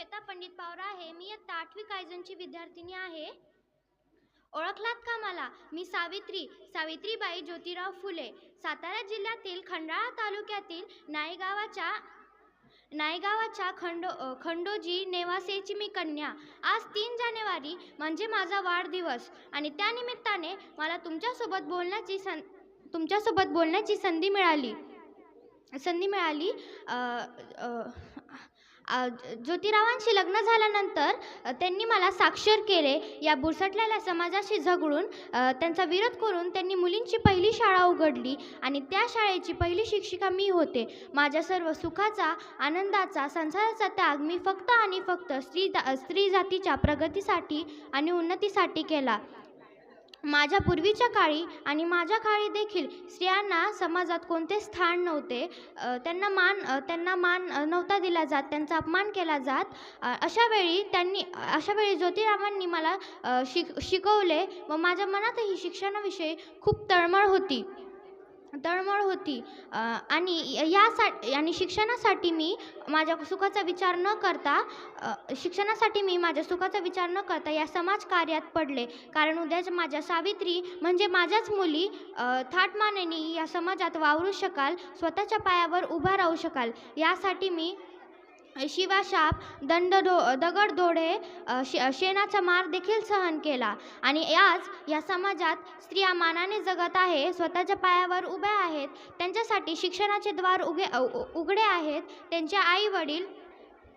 श्वेता पंडित पावरा आहे. मी इयत्ता आठवी कायजनची विद्यार्थिनी आहे. ओळखलात का मला? मी सावित्री सावित्रीबाई ज्योतिराव फुले. सातारा जिल्ह्यातील खंडाळा तालुक्यातील नायगावाच्या नायगावाच्या खंडो खंडोजी नेवासेची मी कन्या. आज तीन जानेवारी म्हणजे माझा वाढदिवस आणि त्यानिमित्ताने मला तुमच्यासोबत बोलण्याची सं तुमच्यासोबत बोलण्याची संधी मिळाली. संधी मिळाली ज्योतिरावांशी लग्न झाल्यानंतर त्यांनी मला साक्षर केले. या बुरसटलेल्या समाजाशी झगडून त्यांचा विरोध करून त्यांनी मुलींची पहिली शाळा उघडली आणि त्या शाळेची पहिली शिक्षिका मी होते. माझ्या सर्व सुखाचा आनंदाचा संसाराचा त्याग मी फक्त आणि फक्त स्त्री स्त्री जातीच्या प्रगतीसाठी आणि उन्नतीसाठी केला. माझ्या पूर्वीच्या काळी आणि माझ्या काळी देखील स्त्रियांना समाजात कोणते स्थान नव्हते त्यांना मान त्यांना मान नव्हता दिला जात त्यांचा अपमान केला जात. अशावेळी अशा वेळी त्यांनी अशा वेळी ज्योतिरावांनी मला शिक शिकवले व माझ्या मनातही शिक्षणाविषयी खूप तळमळ होती. तळमळ होती. आणि यासा आणि शिक्षणासाठी मी माझ्या सुखाचा विचार न करता शिक्षणासाठी मी माझ्या सुखाचा विचार न करता या समाजकार्यात पडले. कारण उद्याच माझ्या सावित्री म्हणजे माझ्याच मुली थाटमानेनी या समाजात वावरू शकाल स्वतःच्या पायावर उभा राहू शकाल. यासाठी मी शिवाशाप दंडदो दगडदोडे शे शेणाचा मार देखील सहन केला. आणि आज या समाजात स्त्रिया मानाने जगत आहे स्वतःच्या पायावर उभ्या आहेत त्यांच्यासाठी शिक्षणाचे द्वार उगे उघडे आहेत त्यांचे आई वडील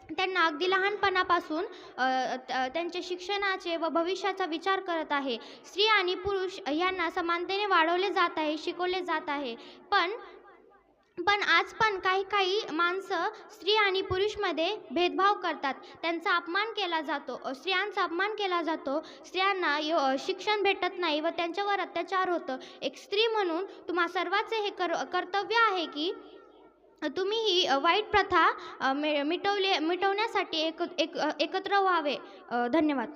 त्यांना अगदी लहानपणापासून त- त्यांच्या शिक्षणाचे व भविष्याचा विचार करत आहे. स्त्री आणि पुरुष यांना समानतेने वाढवले जात आहे शिकवले जात आहे. पण पण आज पण काही काही माणसं स्त्री आणि पुरुषमध्ये भेदभाव करतात. त्यांचा अपमान केला जातो. स्त्रियांचा अपमान केला जातो. स्त्रियांना यो शिक्षण भेटत नाही व त्यांच्यावर अत्याचार होतं. एक स्त्री म्हणून तुम्हा सर्वांचे हे कर कर्तव्य आहे की तुम्ही ही वाईट प्रथा मि मिटवले मिटवण्यासाठी एक एक एकत्र व्हावे. धन्यवाद.